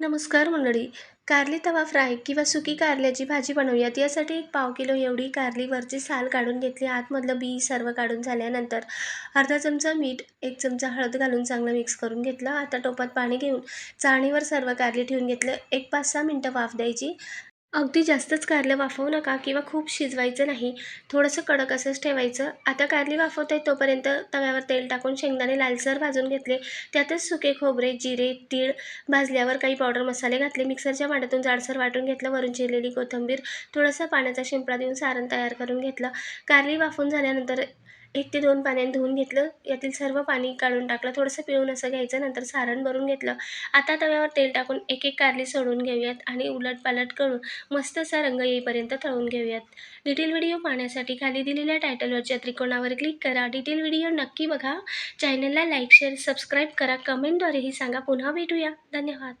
नमस्कार मंडळी. कारली तवा फ्राय किंवा सुकी कारल्याची भाजी बनवूयात. यासाठी एक पाव किलो एवढी कारलीवरची साल काढून घेतली. आतमधलं बी सर्व काढून झाल्यानंतर अर्धा चमचा मीठ एक चमचा हळद घालून चांगलं मिक्स करून घेतलं. आता टोपात पाणी घेऊन चाळणीवर सर्व कारली ठेवून घेतलं. एक पाच सहा मिनटं वाफ द्यायची. अगदी जास्तच कारलं वाफवू नका किंवा खूप शिजवायचं नाही. थोडंसं कडक असंच ठेवायचं. आता कारली वाफवत आहे तोपर्यंत तव्यावर तेल टाकून शेंगदाणे लालसर भाजून घेतले. त्यातच सुके खोबरे जिरे तीळ भाजल्यावर काही पावडर मसाले घातले. मिक्सरच्या भांड्यातून जाडसर वाटून घेतलं. वरून चिरलेली कोथिंबीर थोडासा पाण्याचा शिंपडा देऊन सारण तयार करून घेतलं. कारली वाफून झाल्यानंतर एक ते दोन पाण्याने धुवून घेतलं. यातील सर्व पाणी काढून टाकलं. थोडंसं पिळून असं घ्यायचं. नंतर सारण भरून घेतलं. आता तव्यावर तेल टाकून एक एक कारली सोडून घेऊयात आणि उलटपालट करून मस्त असा रंग येईपर्यंत तळून घेऊयात. डिटेल व्हिडिओ पाहण्यासाठी खाली दिलेल्या टायटलवरच्या त्रिकोणावर क्लिक करा. डिटेल व्हिडिओ नक्की बघा. चॅनलला लाईक शेअर सबस्क्राईब करा. कमेंटद्वारेही सांगा. पुन्हा भेटूया. धन्यवाद.